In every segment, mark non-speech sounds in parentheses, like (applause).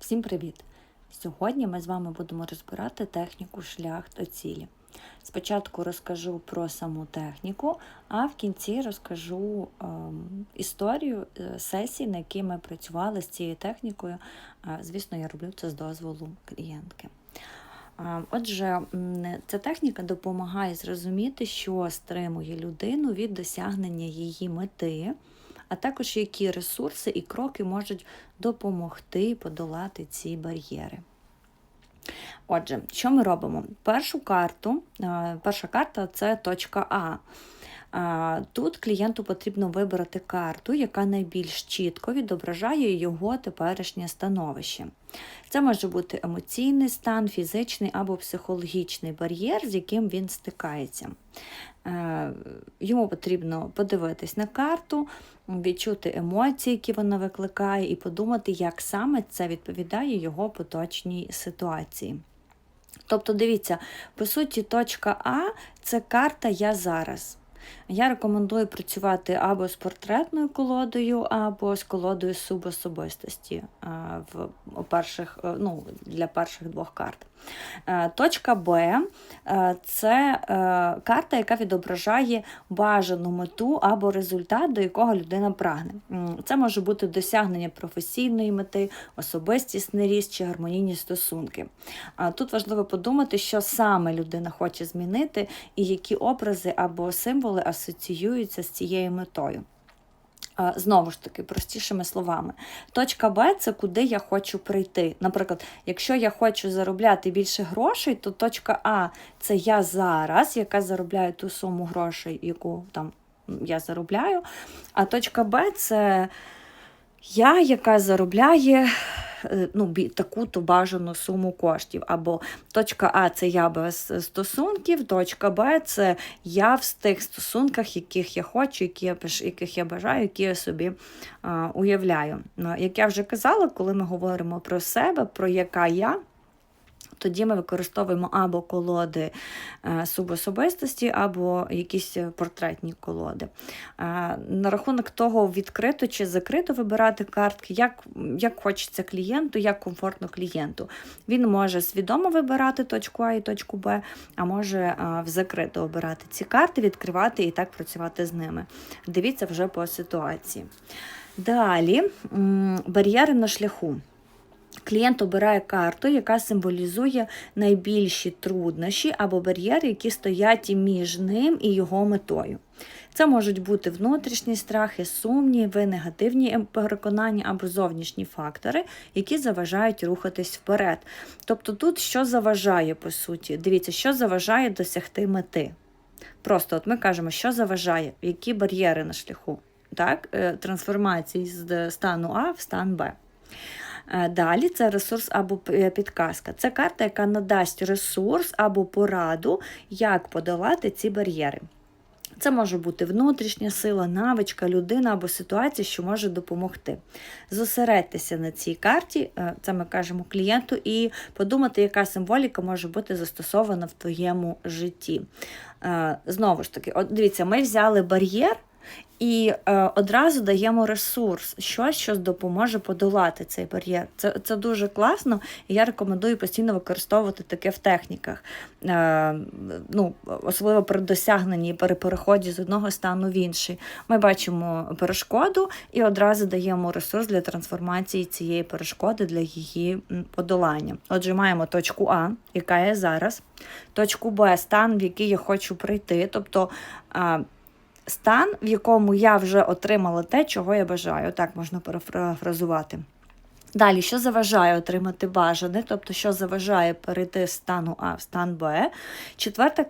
Всім привіт! Сьогодні ми з вами будемо розбирати техніку шлях до цілі. Спочатку розкажу про саму техніку, а в кінці розкажу ем, історію е, сесії, на якій ми працювали з цією технікою. Звісно, я роблю це з дозволу клієнтки. Отже, ця техніка допомагає зрозуміти, що стримує людину від досягнення її мети, а також які ресурси і кроки можуть допомогти подолати ці бар'єри. Отже, що ми робимо? Першу карту, перша карта це точка А. Тут клієнту потрібно вибрати карту, яка найбільш чітко відображає його теперішнє становище. Це може бути емоційний стан, фізичний або психологічний бар'єр, з яким він стикається. Е, Йому потрібно подивитись на карту, відчути емоції, які вона викликає, і подумати, як саме це відповідає його поточній ситуації. Тобто, дивіться, по суті, точка А це карта Я зараз. Я рекомендую працювати або з портретною колодою, або з колодою субособистості в перших, е, ну, для перших двох карт. Е, Точка Б це карта, яка відображає бажану мету або результат, до якого людина прагне. Це може бути досягнення професійної мети, особистісний ріст чи гармонійні стосунки. Тут важливо подумати, що саме людина хоче змінити, і які образи або символи асоціюються з цією метою. А, Знову ж таки, простішими словами. Точка Б це куди я хочу прийти. Наприклад, якщо я хочу заробляти більше грошей, то точка А це я зараз, яка заробляє ту суму грошей, яку там я заробляю. А точка Б це я, яка заробляє е, ну, таку-то бажану суму коштів. Або точка А це я без стосунків, точка Б це я в тих стосунках, яких я хочу, які я, яких я бажаю, які я собі а, уявляю. Ну, Як я вже казала, коли ми говоримо про себе, про яка я. Тоді ми використовуємо або колоди е, субособистості, або якісь портретні колоди. Е, На рахунок того, відкрито чи закрито вибирати картки, як, як хочеться клієнту, як комфортно клієнту. Він може свідомо вибирати точку А і точку Б, а може е, в закрито обирати ці карти, відкривати і так працювати з ними. Дивіться вже по ситуації. Далі бар'єри на шляху. Клієнт обирає карту, яка символізує найбільші труднощі або бар'єри, які стоять між ним і його метою. Це можуть бути внутрішні страхи, сумніви, негативні ем- переконання або зовнішні фактори, які заважають рухатись вперед. Тобто тут що заважає, по суті? Дивіться, що заважає досягти мети. Просто от ми кажемо, що заважає, які бар'єри на шляху так? е, трансформації з стану А в стан Б. Е, Далі це ресурс або е, підказка. Це карта, яка надасть ресурс або пораду, як подолати ці бар'єри. Це може бути внутрішня сила, навичка, людина або ситуація, що може допомогти. Зосередьтеся на цій карті, е, це ми кажемо клієнту, і подумати, яка символіка може бути застосована в твоєму житті. Знову ж таки, от дивіться, ми взяли бар'єр. І е, одразу даємо ресурс, щось, що допоможе подолати цей бар'єр. Це, це дуже класно, і я рекомендую постійно використовувати таке в техніках. Е, ну, особливо при досягненні при переході з одного стану в інший. Ми бачимо перешкоду і одразу даємо ресурс для трансформації цієї перешкоди для її подолання. Отже, маємо точку А, яка є зараз, точку Б, стан, в який я хочу прийти. Тобто. Стан, в якому я вже отримала те, чого я бажаю. Так можна перефразувати. Далі, що заважає отримати бажане, тобто, що заважає перейти з стану А в стан Б. Четверта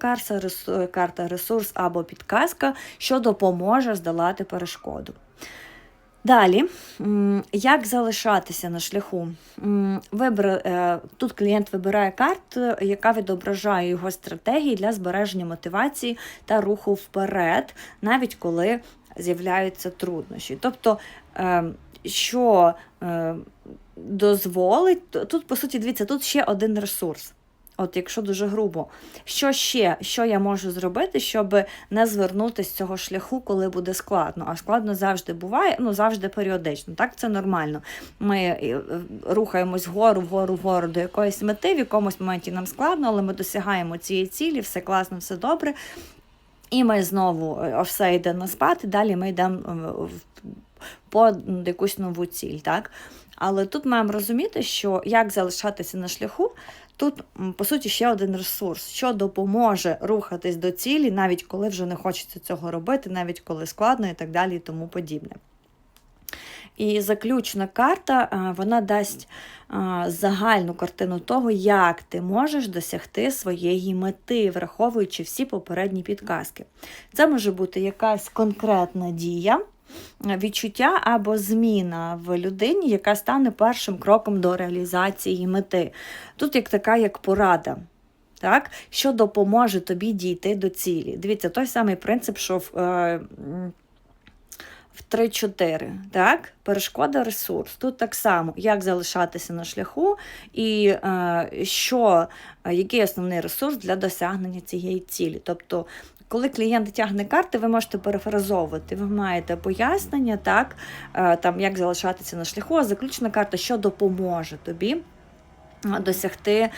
карта ресурс або підказка, що допоможе здолати перешкоду. Далі, як залишатися на шляху? М, е, тут клієнт вибирає карту, яка відображає його стратегії для збереження мотивації та руху вперед, навіть коли з'являються труднощі. Тобто, е, що е, дозволить, тут, по суті, дивіться, тут ще один ресурс. От якщо дуже грубо, що ще, що я можу зробити, щоб не звернутися з цього шляху, коли буде складно? А складно завжди буває, ну завжди періодично. Так, це нормально. Ми е, рухаємось вгору, вгору, вгору до якоїсь мети, в якомусь моменті нам складно, але ми досягаємо цієї цілі, все класно, все добре. І ми знову е, все йде на спад, і далі ми йдемо е, по якусь нову ціль. Так? Але тут маємо розуміти, що як залишатися на шляху, тут, по суті, ще один ресурс, що допоможе рухатись до цілі, навіть коли вже не хочеться цього робити, навіть коли складно і так далі, і тому подібне. І заключна карта вона дасть загальну картину того, як ти можеш досягти своєї мети, враховуючи всі попередні підказки. Це може бути якась конкретна дія, відчуття або зміна в людині, яка стане першим кроком до реалізації мети. Тут як така як порада. Так, що допоможе тобі дійти до цілі. Дивіться, той самий принцип, що в, е, в 3-4. Так? Перешкода ресурс. Тут так само, як залишатися на шляху, і е, що, який основний ресурс для досягнення цієї цілі. Тобто, коли клієнт тягне карти, ви можете перефразовувати. Ви маєте пояснення, так, е, там, як залишатися на шляху, а заключна карта, що допоможе тобі досягти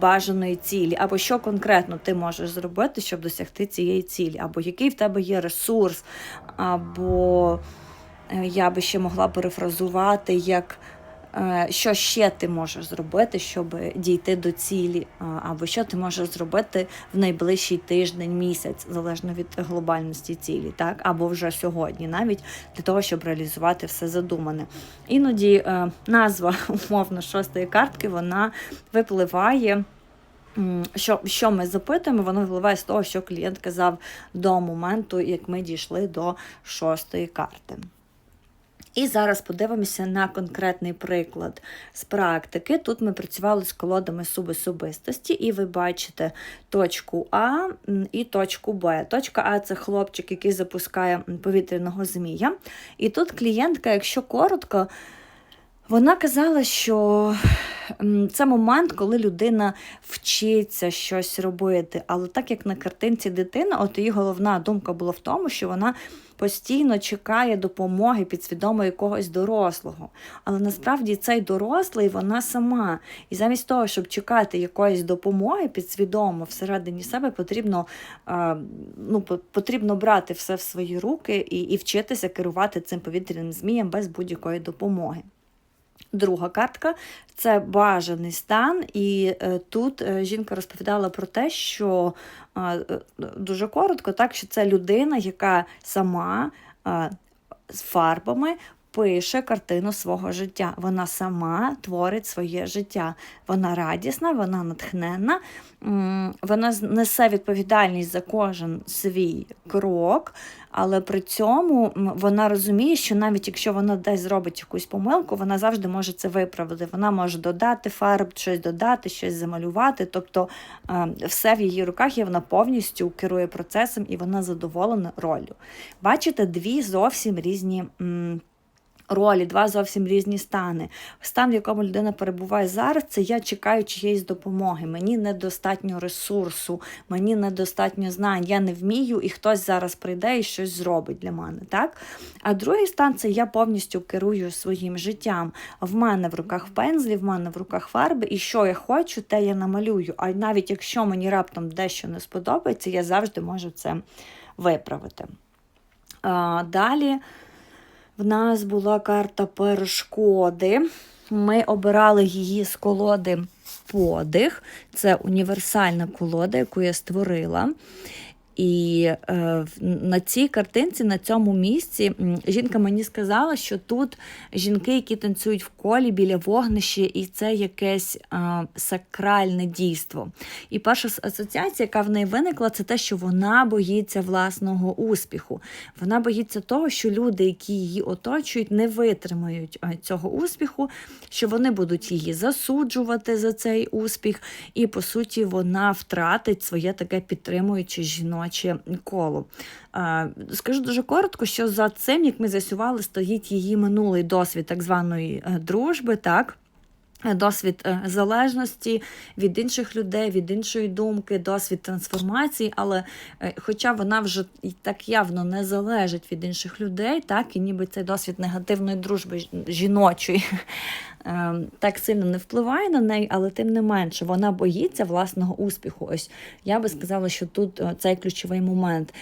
бажаної цілі, або що конкретно ти можеш зробити, щоб досягти цієї цілі, або який в тебе є ресурс, або е, я би ще могла перефразувати, як е, що ще ти можеш зробити, щоб дійти до цілі, або що ти можеш зробити в найближчий тиждень, місяць, залежно від глобальності цілі, так, або вже сьогодні, навіть для того, щоб реалізувати все задумане. Іноді е, назва (laughs) умовно шостої картки вона випливає. Що, що ми запитуємо, воно випливає з того, що клієнт казав до моменту, як ми дійшли до шостої карти. І зараз подивимося на конкретний приклад з практики. Тут ми працювали з колодами субособистості, і ви бачите точку А і точку Б. Точка А це хлопчик, який запускає повітряного змія. І тут клієнтка, якщо коротко, вона казала, що це момент, коли людина вчиться щось робити. Але так як на картинці дитина, от її головна думка була в тому, що вона постійно чекає допомоги підсвідомо якогось дорослого. Але насправді цей дорослий вона сама. І замість того, щоб чекати якоїсь допомоги підсвідомо всередині себе, потрібно, ну, потрібно брати все в свої руки і, і вчитися керувати цим повітряним змієм без будь-якої допомоги. Друга картка. Це бажаний стан, і е, тут е, жінка розповідала про те, що е, дуже коротко, так що це людина, яка сама з фарбами пише картину свого життя. Вона сама творить своє життя. Вона радісна, вона натхненна, вона несе відповідальність за кожен свій крок, але при цьому вона розуміє, що навіть якщо вона десь зробить якусь помилку, вона завжди може це виправити. Вона може додати фарб, щось додати, щось замалювати. Тобто е, все в її руках і вона повністю керує процесом і вона задоволена роллю. Бачите, дві зовсім різні. м, Ролі, два зовсім різні стани. Стан, в якому людина перебуває зараз, це я чекаю чиєїсь допомоги. Мені недостатньо ресурсу, мені недостатньо знань, я не вмію, і хтось зараз прийде і щось зробить для мене. Так? А другий стан це я повністю керую своїм життям. В мене в руках пензлі, в мене в руках фарби, і що я хочу, те я намалюю. А навіть якщо мені раптом дещо не сподобається, я завжди можу це виправити. Далі. В нас була карта перешкоди. Ми обирали її з колоди подих. Це універсальна колода, яку я створила. І е, на цій картинці, на цьому місці, жінка мені сказала, що тут жінки, які танцюють в колі біля вогнища, і це якесь е, сакральне дійство. І перша асоціація, яка в неї виникла, це те, що вона боїться власного успіху. Вона боїться того, що люди, які її оточують, не витримають е, цього успіху, що вони будуть її засуджувати за цей успіх, і по суті вона втратить своє таке підтримуюче жіноче коло. Е, Скажу дуже коротко, що за цим, як ми з'ясували, стоїть її минулий досвід так званої е, дружби, так. Досвід е, залежності від інших людей, від іншої думки, досвід трансформації, але е, хоча вона вже так явно не залежить від інших людей, так і ніби цей досвід негативної дружби жіночої (laughs) е, так сильно не впливає на неї, але тим не менше вона боїться власного успіху. Ось я би сказала, що тут е, цей ключовий момент.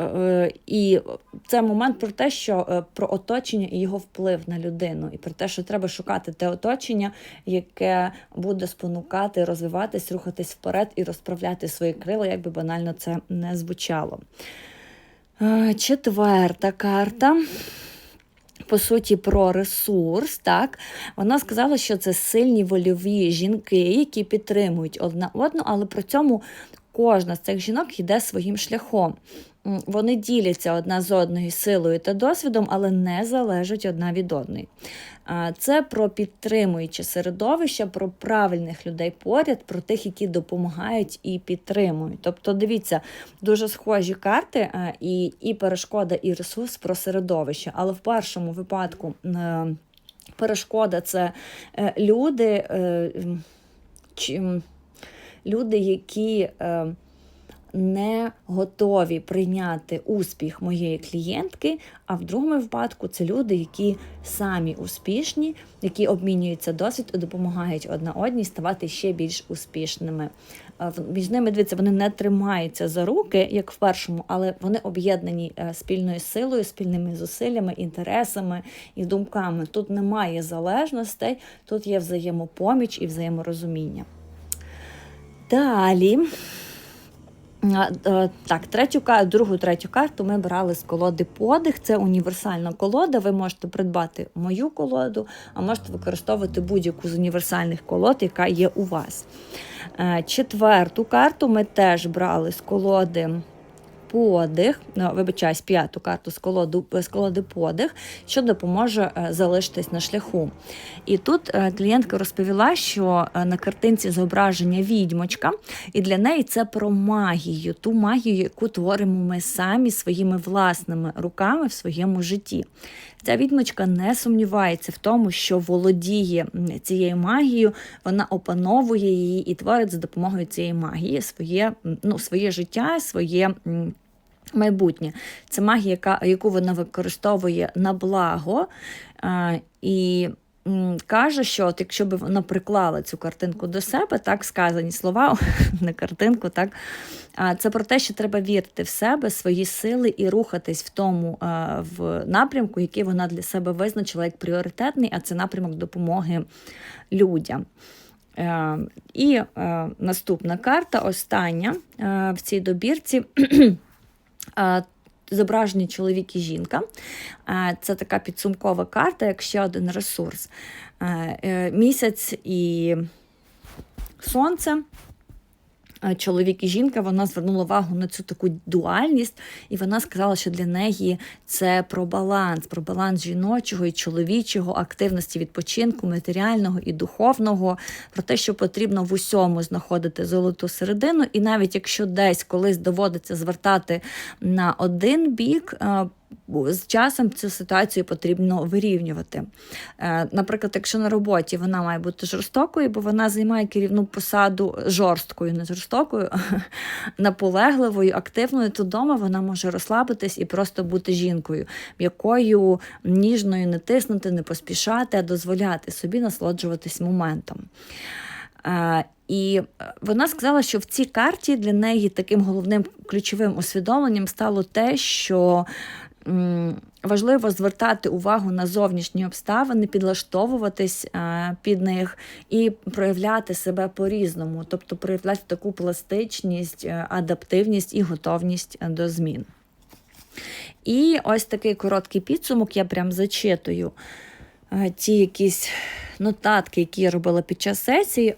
Е, І це момент про те, що е, про оточення і його вплив на людину, і про те, що треба шукати те оточення, яке буде спонукати, розвиватись, рухатись вперед і розправляти свої крила, як би банально це не звучало. Е, Четверта карта. По суті, про ресурс, так вона сказала, що це сильні вольові жінки, які підтримують одна одну, але при цьому кожна з цих жінок йде своїм шляхом. Вони діляться одна з одною силою та досвідом, але не залежать одна від одної. Це про підтримуюче середовище, про правильних людей поряд, про тих, які допомагають і підтримують. Тобто, дивіться, дуже схожі карти і, і перешкода, і ресурс про середовище. Але в першому випадку е, перешкода це е, люди. е, м, чи- м, люди, які е, не готові прийняти успіх моєї клієнтки, а в другому випадку це люди, які самі успішні, які обмінюються досвід і допомагають одна одній ставати ще більш успішними. Е, Між ними дивіться, вони не тримаються за руки, як в першому, але вони об'єднані е, спільною силою, спільними зусиллями, інтересами і думками. Тут немає залежностей, тут є взаємопоміч і взаєморозуміння. Далі. Е, Так, третю другу, третю карту ми брали з колоди подих. Це універсальна колода. Ви можете придбати мою колоду, а можете використовувати будь-яку з універсальних колод, яка є у вас. Е, Четверту карту ми теж брали з колоди подих, ну, вибачаюсь, п'яту карту з колоди, з колоди подих, що допоможе е, залишитись на шляху. І тут е, клієнтка розповіла, що е, на картинці зображення відьмочка, і для неї це про магію, ту магію, яку творимо ми самі своїми власними руками в своєму житті. Ця відьмочка не сумнівається в тому, що володіє цією магією, вона опановує її і творить за допомогою цієї магії своє, ну, своє життя, своє. Майбутнє це магія, яка, яку вона використовує на благо, а, і каже, що от якщо б вона приклала цю картинку до себе, так сказані слова, (laughs) не картинку, так це про те, що треба вірити в себе, свої сили і рухатись в тому в напрямку, який вона для себе визначила як пріоритетний, а це напрямок допомоги людям. Е, І е, наступна карта, остання е, в цій добірці. (clears throat) Зображені чоловік і жінка. Це така підсумкова карта, як ще один ресурс. Е, Місяць і сонце. Е, Чоловік і жінка вона звернула увагу на цю таку дуальність, і вона сказала, що для неї це про баланс, про баланс жіночого і чоловічого, активності відпочинку, матеріального і духовного, про те, що потрібно в усьому знаходити золоту середину. І навіть якщо десь колись доводиться звертати на один бік. З часом цю ситуацію потрібно вирівнювати. Е, Наприклад, якщо на роботі вона має бути жорстокою, бо вона займає керівну посаду жорсткою, не жорстокою, (laughs) наполегливою, активною, то вдома вона може розслабитись і просто бути жінкою, м'якою, ніжною, не тиснути, не поспішати, а дозволяти собі насолоджуватись моментом. Е, І вона сказала, що в цій карті для неї таким головним ключовим усвідомленням стало те, що важливо звертати увагу на зовнішні обставини, підлаштовуватись е, під них і проявляти себе по-різному, тобто проявляти таку пластичність, е, адаптивність і готовність до змін. І ось такий короткий підсумок, я прям зачитую е, ті якісь нотатки, які я робила під час сесії.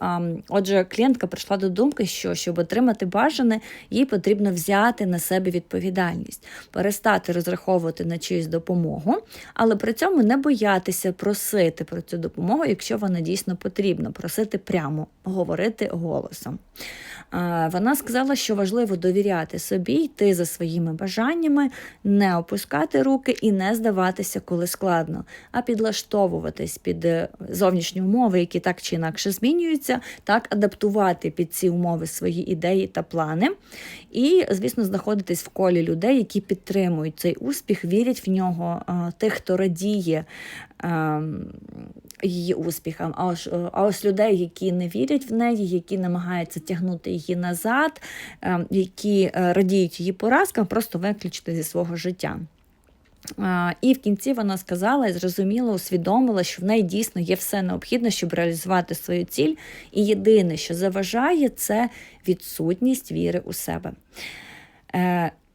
Отже, клієнтка прийшла до думки, що щоб отримати бажане, їй потрібно взяти на себе відповідальність, перестати розраховувати на чиюсь допомогу, але при цьому не боятися просити про цю допомогу, якщо вона дійсно потрібна, просити прямо, говорити голосом. Вона сказала, що важливо довіряти собі, йти за своїми бажаннями, не опускати руки і не здаватися, коли складно, а підлаштовуватись під е, зовнішні умови, які так чи інакше змінюються, так адаптувати під ці умови свої ідеї та плани. І, звісно, знаходитись в колі людей, які підтримують цей успіх, вірять в нього, тих, хто радіє. е, Її успіхам, а ось, е, а ось людей, які не вірять в неї, які намагаються тягнути її назад, е, які е, радіють її поразкам, просто виключити зі свого життя. І в кінці вона сказала і зрозуміло, усвідомила, що в неї дійсно є все необхідне, щоб реалізувати свою ціль. І єдине, що заважає, це відсутність віри у себе.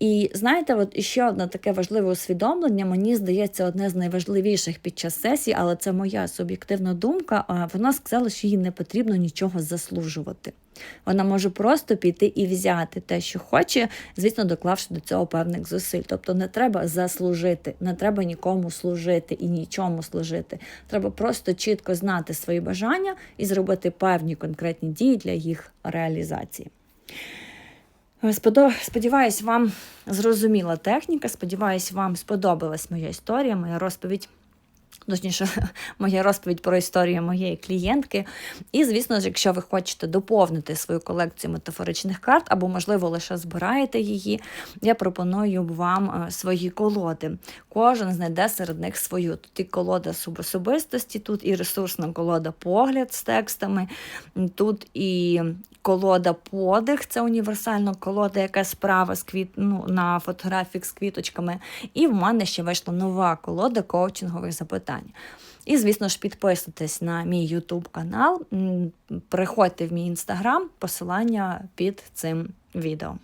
І знаєте, от ще одне таке важливе усвідомлення, мені здається, одне з найважливіших під час сесії, але це моя суб'єктивна думка. Вона сказала, що їй не потрібно нічого заслужувати. Вона може просто піти і взяти те, що хоче, звісно, доклавши до цього певних зусиль. Тобто не треба заслужити, не треба нікому служити і нічому служити. Треба просто чітко знати свої бажання і зробити певні конкретні дії для їх реалізації. Сподіваюсь, вам зрозуміла техніка. Сподіваюсь, вам сподобалась моя історія, моя розповідь. Точніше, (laughs) моя розповідь про історію моєї клієнтки. І, звісно ж, якщо ви хочете доповнити свою колекцію метафоричних карт, або, можливо, лише збираєте її, я пропоную вам е, свої колоди. Кожен знайде серед них свою. Тут і колода субособистості, тут і ресурсна колода погляд з текстами, тут і колода подих, це універсальна колода, яка справа з квіт... ну, на фотографії з квіточками. І в мене ще вийшла нова колода коучингових запитань. І, звісно ж, підписуйтесь на мій YouTube канал, приходьте в мій інстаграм, посилання під цим відео.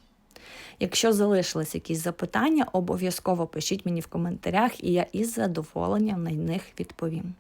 Якщо залишились якісь запитання, обов'язково пишіть мені в коментарях, і я із задоволенням на них відповім.